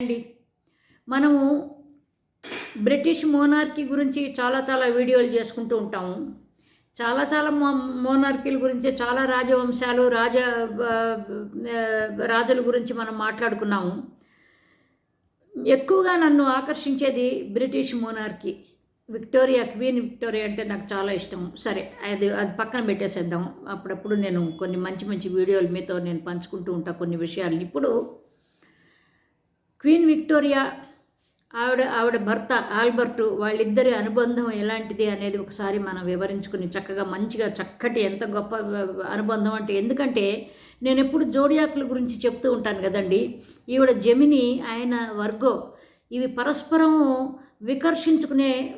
అండి. మనము British monarchy గురించి చాలా చాలా వీడియోలు చేసుకుంటూ ఉంటాము. చాలా చాలా మో మోనార్కీల గురించి చాలా రాజవంశాలు రాజ రాజుల గురించి మనం మాట్లాడుకున్నాము. ఎక్కువగా నన్ను ఆకర్షించేది British monarchy. Victoria queen Victoria అంటే నాకు చాలా ఇష్టం. సరే అది అది పక్కన పెట్టేసేద్దాం. అప్పుడప్పుడు నేను కొన్ని మంచి మంచి వీడియోలు మీతో నేను పంచుకుంటూ ఉంటా కొన్ని విషయాలు. ఇప్పుడు క్వీన్ విక్టోరియా ఆవిడ ఆవిడ భర్త ఆల్బర్టు వాళ్ళిద్దరి అనుబంధం ఎలాంటిది అనేది ఒకసారి మనం వివరించుకుని చక్కగా మంచిగా చక్కటి ఎంత గొప్ప అనుబంధం అంటే ఎందుకంటే నేను ఎప్పుడు జోడియాకుల గురించి చెప్తూ ఉంటాను కదండి. ఈవిడ జమిని ఆయన వర్గో ఇవి పరస్పరం వికర్షించుకునే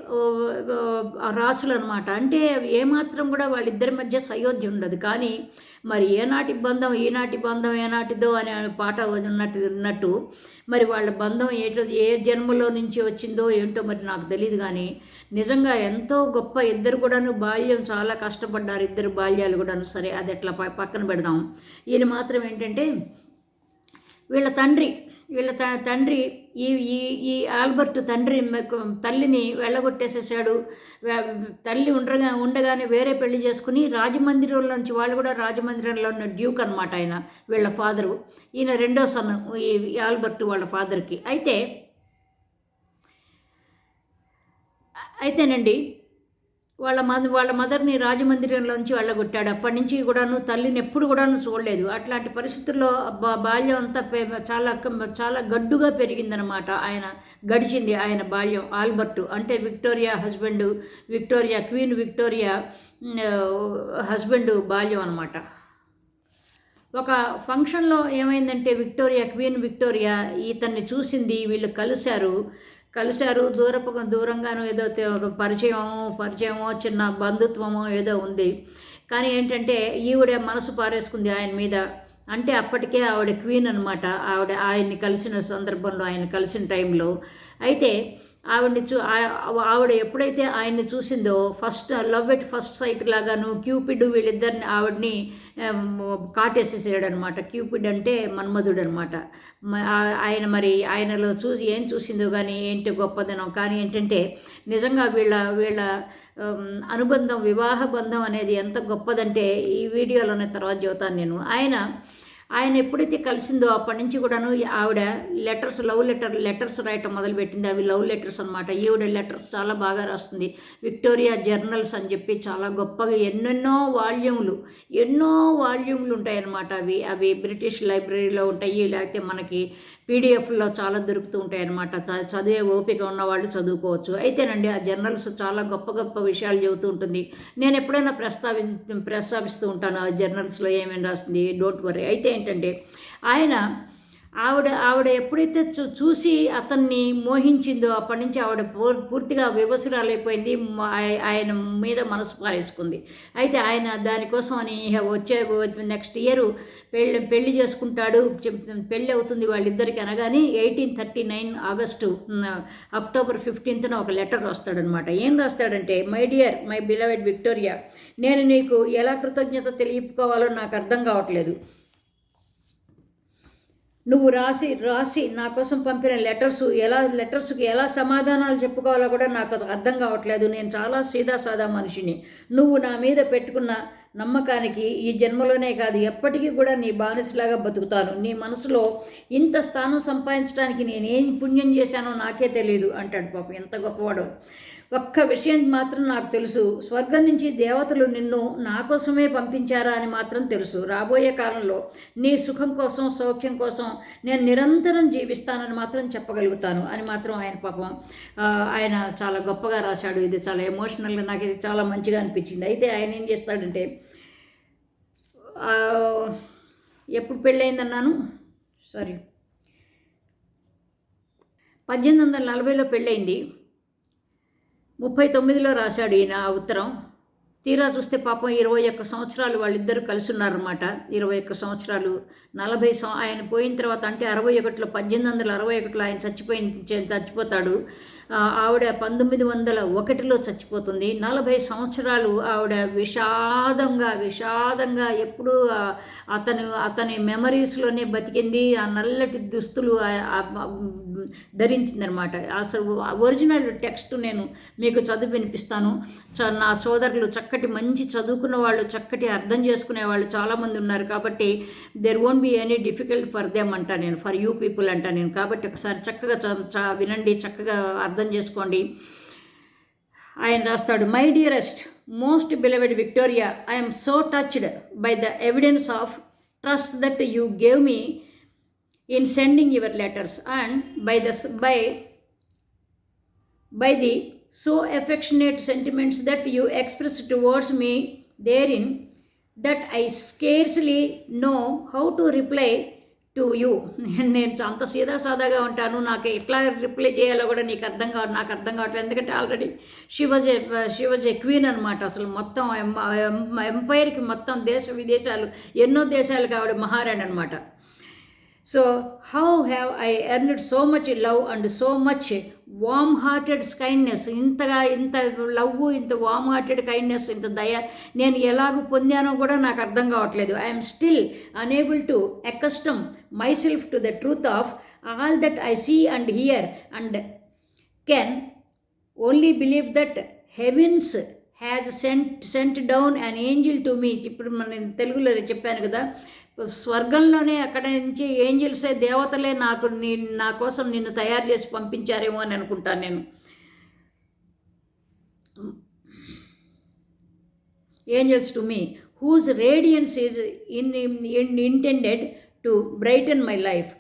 రాసులు అనమాట అంటే ఏమాత్రం కూడా వాళ్ళిద్దరి మధ్య సయోధ్య ఉండదు. కానీ మరి ఏనాటి బంధం ఈనాటి బంధం ఏనాటిదో అనే పాట ఉన్నట్టు ఉన్నట్టు మరి వాళ్ళ బంధం ఏటో ఏ జన్మలో నుంచి వచ్చిందో ఏంటో మరి నాకు తెలియదు కానీ నిజంగా ఎంతో గొప్ప ఇద్దరు కూడాను బాల్యం చాలా కష్టపడ్డారు. ఇద్దరు బాల్యాలు కూడాను. సరే అది ఎట్లా ప- పక్కన పెడదాం. ఈయన మాత్రం ఏంటంటే వీళ్ళ తండ్రి వీళ్ళ త తండ్రి ఈ ఈ ఈ ఆల్బర్ట్ తండ్రి తల్లిని వెళ్ళగొట్టేసేసాడు. తల్లి ఉండగా ఉండగానే వేరే పెళ్ళి చేసుకుని రాజమందిరంలో నుంచి వాళ్ళు కూడా రాజమందిరంలో ఉన్న డ్యూక్ అనమాట ఆయన వీళ్ళ ఫాదరు. ఈయన రెండో సన్ ఈ ఆల్బర్ట్ వాళ్ళ ఫాదర్కి. అయితే అయితేనండి వాళ్ళ మద వాళ్ళ మదర్ని రాజమందిరంలోంచి వెళ్ళగొట్టాడు అప్పటి నుంచి కూడాను తల్లిని ఎప్పుడు కూడాను చూడలేదు. అట్లాంటి పరిస్థితుల్లో బాల్యం అంతా పే- చాలా చాలా గడ్డుగా పెరిగిందనమాట ఆయన. గడిచింది ఆయన బాల్యం. ఆల్బర్టు అంటే Victoria husband Victoria queen Victoria husband బాల్యం అనమాట ఒక ఫంక్షన్లో ఏమైందంటే విక్టోరియా క్వీన్ విక్టోరియా ఇతన్ని చూసింది వీళ్ళు కలిశారు. కలిశారు. దూరపు దూరంగాను ఏదో ఒక పరిచయమో పరిచయమో చిన్న బంధుత్వమో ఏదో ఉంది. కానీ ఏంటంటే ఈవిడ మనసు పారేసుకుంది ఆయన మీద. అంటే అప్పటికే ఆవిడ క్వీన్ అనమాట ఆవిడ ఆయన్ని కలిసిన సందర్భంలో ఆయన కలిసిన టైంలో. అయితే ఆవిడని చూ ఆవిడ ఎప్పుడైతే ఆయన్ని చూసిందో first love at first sight లాగాను cupid వీళ్ళిద్దరిని ఆవిడని ఆమ్, కాటేసేసాడు అనమాట క్యూపిడ్ అంటే మన్మధుడు అనమాట ఆయన మరి ఆయనలో చూసి ఏం చూసిందో కానీ ఏంటి గొప్పదనం కానీ ఏంటంటే నిజంగా వీళ్ళ వీళ్ళ అనుబంధం వివాహ బంధం అనేది ఎంత గొప్పదంటే ఈ వీడియోలోనే తర్వాత చెబుతాను నేను. ఆయన ఆయన ఎప్పుడైతే కలిసిందో అప్పటి నుంచి కూడాను ఆవిడ లెటర్స్ లవ్ లెటర్ లెటర్స్ రాయటం మొదలుపెట్టింది. అవి లవ్ లెటర్స్ అనమాట ఈవిడ లెటర్స్ చాలా బాగా రాస్తుంది. విక్టోరియా జర్నల్స్ అని చెప్పి చాలా గొప్పగా ఎన్నెన్నో వాల్యూములు ఎన్నో వాల్యూములు ఉంటాయన్నమాట అవి. అవి బ్రిటిష్ లైబ్రరీలో ఉంటాయి. లేకపోతే మనకి పీడిఎఫ్లో చాలా దొరుకుతూ ఉంటాయి అనమాట చదివే ఓపిక ఉన్నవాళ్ళు చదువుకోవచ్చు. అయితేనండి ఆ జర్నల్స్ చాలా గొప్ప గొప్ప విషయాలు చెబుతూ ఉంటుంది. నేను ఎప్పుడైనా ప్రస్తావి ప్రస్తావిస్తూ ఉంటాను ఆ జర్నల్స్లో ఏమేమి రాస్తుంది? Don't worry. అయితే ఏంటంటే ఆయన ఆవిడ ఆవిడ ఎప్పుడైతే చూ చూసి అతన్ని మోహించిందో అప్పటి నుంచి ఆవిడ పూర్- పూర్తిగా వివసురాలైపోయింది ఆయన మీద మనసు పారేసుకుంది. అయితే ఆయన దానికోసం అని వచ్చే నెక్స్ట్ ఇయర్ పెళ్ళి పెళ్ళి చేసుకుంటాడు పెళ్ళి అవుతుంది వాళ్ళిద్దరికి అనగానే eighteen thirty nine August October ఫిఫ్టీన్త్న ఒక లెటర్ రాస్తాడనమాట. ఏం రాస్తాడంటే my dear my beloved Victoria నేను నీకు ఎలా కృతజ్ఞత తెలియపుకోవాలో నాకు అర్థం కావట్లేదు. నువ్వు రాసి రాసి నా కోసం పంపిన లెటర్స్ ఎలా లెటర్స్కి ఎలా సమాధానాలు చెప్పుకోవాలో కూడా నాకు అది అర్థం కావట్లేదు. నేను చాలా సీదా సాదా మనిషిని. నువ్వు నా మీద పెట్టుకున్న నమ్మకానికి ఈ జన్మలోనే కాదు ఎప్పటికీ కూడా నీ బానిసలాగా బతుకుతాను. నీ మనసులో ఇంత స్థానం సంపాదించడానికి నేనేం పుణ్యం చేశానో నాకే తెలియదు అంటాడు పాపం. ఎంత గొప్పవాడు. ఒక్క విషయం మాత్రం నాకు తెలుసు. స్వర్గం నుంచి దేవతలు నిన్ను నా కోసమే పంపించారా అని మాత్రం తెలుసు. రాబోయే కాలంలో నీ సుఖం కోసం సౌఖ్యం కోసం నేను నిరంతరం జీవిస్తానని మాత్రం చెప్పగలుగుతాను అని మాత్రం ఆయన పాపం ఆయన చాలా గొప్పగా రాశాడు. ఇది చాలా ఎమోషనల్గా నాకు ఇది చాలా మంచిగా అనిపించింది. అయితే ఆయన ఏం చేస్తాడంటే ఎప్పుడు పెళ్ళయిందన్నాను? సారీ పద్దెనిమిది వందల నలభైలో పెళ్ళయింది. ముప్పై తొమ్మిదిలో రాశాడు ఈయన ఆ ఉత్తరం. తీరా చూస్తే పాపం ఇరవై ఒక్క సంవత్సరాలు వాళ్ళిద్దరూ కలిసి ఉన్నారన్నమాట ఇరవై ఒక్క సంవత్సరాలు నలభై సం ఆయన పోయిన తర్వాత అంటే అరవై ఒకటిలో పద్దెనిమిది వందల అరవై ఒకటిలో ఆయన చచ్చిపోయిన చచ్చిపోతాడు. ఆవిడ పంతొమ్మిది వందల ఒకటిలో చచ్చిపోతుంది. నలభై సంవత్సరాలు ఆవిడ విషాదంగా విషాదంగా ఎప్పుడూ అతను అతని మెమరీస్లోనే బతికింది. ఆ నల్లటి దుస్తులు ధరించిందనమాట. అసలు ఒరిజినల్ టెక్స్ట్ నేను మీకు చదువు వినిపిస్తాను. చ- నా సోదరులు చక్కటి మంచి చదువుకున్న వాళ్ళు చక్కటి అర్థం చేసుకునే వాళ్ళు చాలామంది ఉన్నారు కాబట్టి there won't be any difficult for them అంటా నేను ఫర్ యూ పీపుల్ అంటా నేను. కాబట్టి ఒకసారి చక్కగా చ- చ- వినండి చక్కగా అర్థం చేసుకోండి. ఆయన రాస్తాడు my dearest most beloved Victoria I'm so touched by the evidence of trust that you gave me in sending your letters and by the by by the so affectionate sentiments that you express towards me therein that I scarcely know how to reply to you నేను అంత సీదా సాదాగా ఉంటాను నాకు ఎట్లా reply చేయాలో కూడా నీకు అర్థం కావట్లేదు నాకు అర్థం కావట్లేదు ఎందుకంటే ఆల్రెడీ శివజే శివజే క్వీన్ అనమాట అసలు మొత్తం ఎంపైర్కి మొత్తం దేశ విదేశాలు ఎన్నో దేశాలకు ఆవిడ మహారాణి అనమాట so how have I earned so much love and so much warm hearted kindness ఇంతగా ఇంత లవ్ ఇంత వామ్ హార్టెడ్ కైండ్నెస్ ఇంత దయ నేను ఎలాగ పొందానో కూడా నాకు అర్థం కావట్లేదు I'm still unable to accustom myself to the truth of all that I see and hear and can only believe that heavens has sent sent down an angel to me ఇప్పుడు మన తెలుగులో చెప్పాను కదా స్వర్గంలోనే అక్కడ నుంచి ఏంజిల్సే దేవతలే నాకు నీ నా కోసం నిన్ను తయారు చేసి పంపించారేమో అని అనుకుంటాను నేను. Angels to me whose radiance is in in intended to brighten my life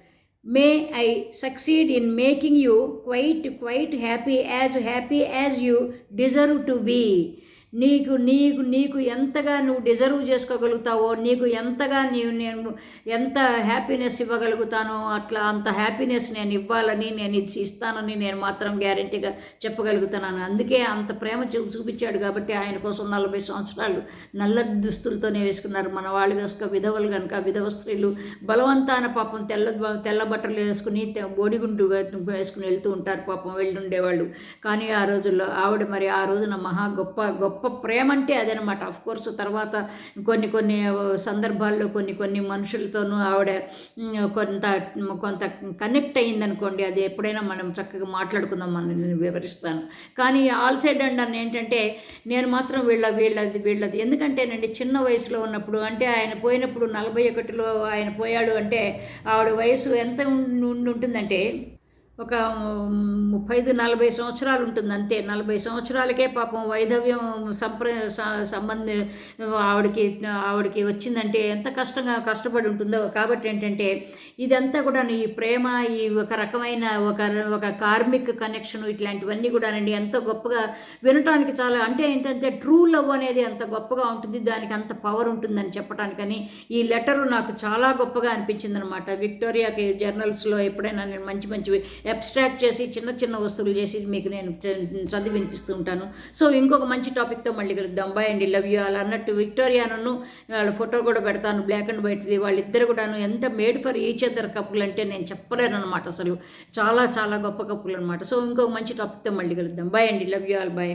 May I succeed in making you quite, quite happy, as happy as you deserve to be. నీకు నీకు నీకు ఎంతగా నువ్వు డిజర్వ్ చేసుకోగలుగుతావో నీకు ఎంతగా నీవు నేను ఎంత హ్యాపీనెస్ ఇవ్వగలుగుతానో అట్లా అంత హ్యాపీనెస్ నేను ఇవ్వాలని నేను ఇది ఇస్తానని నేను మాత్రం గ్యారంటీగా చెప్పగలుగుతున్నాను. అందుకే అంత ప్రేమ చూ చూపించాడు కాబట్టి ఆయన కోసం నలభై సంవత్సరాలు నల్ల దుస్తులతోనే వేసుకున్నారు మన వాళ్ళు కనుక విధవలు కనుక విధవ స్త్రీలు బలవంతాన పాపం తెల్ల తెల్ల బట్టలు వేసుకుని బోడిగుండు వేసుకుని వెళ్తూ ఉంటారు పాపం వెళ్ళి ఉండేవాళ్ళు కానీ ఆ రోజుల్లో ఆవిడ మరి ఆ రోజున మహా గొప్ప గొప్ప ప్రేమ అంటే అదనమాట అఫ్ కోర్స్ తర్వాత కొన్ని కొన్ని సందర్భాల్లో కొన్ని కొన్ని మనుషులతోనూ ఆవిడ కొంత కొంత కనెక్ట్ అయ్యిందనుకోండి అది ఎప్పుడైనా మనం చక్కగా మాట్లాడుకుందాం మనం నేను వివరిస్తాను. కానీ ఆల్ సైడ్ అండ్ అని ఏంటంటే నేను మాత్రం వీళ్ళ వీళ్ళది వీళ్ళది. ఎందుకంటేనండి చిన్న వయసులో ఉన్నప్పుడు అంటే ఆయన పోయినప్పుడు నలభై ఒకటిలో ఆయన పోయాడు అంటే ఆవిడ వయసు ఎంత ఉండి ఉంటుందంటే ఒక ముప్పై ఐదు నలభై సంవత్సరాలు ఉంటుంది అంతే. నలభై సంవత్సరాలకే పాపం వైధవ్యం సంప్ర సంబంధి ఆవిడకి ఆవిడకి వచ్చిందంటే ఎంత కష్టంగా కష్టపడి ఉంటుందో. కాబట్టి ఏంటంటే ఇదంతా కూడా ఈ ప్రేమ ఈ ఒక రకమైన ఒక ఒక కార్మిక్ కనెక్షన్ ఇట్లాంటివన్నీ కూడానండి ఎంతో గొప్పగా వినటానికి చాలా అంటే ఏంటంటే ట్రూ లవ్ అనేది అంత గొప్పగా ఉంటుంది. దానికి అంత పవర్ ఉంటుందని చెప్పడానికని ఈ లెటరు నాకు చాలా గొప్పగా అనిపించింది అనమాట విక్టోరియాకి జర్నల్స్లో ఎప్పుడైనా నేను మంచి మంచి అబ్స్ట్రాక్ట్ చేసి చిన్న చిన్న వస్తువులు చేసి మీకు నేను చదివి వినిపిస్తూ ఉంటాను సో ఇంకొక మంచి టాపిక్తో మళ్ళీ కలుద్దాం. బాయ్ అండి. లవ్ యూ అలా అన్నట్టు విక్టోరియాను వాళ్ళ ఫోటో కూడా పెడతాను. బ్లాక్ అండ్ వైట్ది వాళ్ళిద్దరు కూడాను ఎంత మేడ్ ఫర్ ఈచ్ అదర్ కప్పులు అంటే నేను చెప్పలేను అనమాట అసలు. చాలా చాలా గొప్ప కప్పులు అనమాట సో ఇంకొక మంచి టాపిక్తో మళ్ళీ కలుద్దాం. బాయ్ అండి. Love you all bye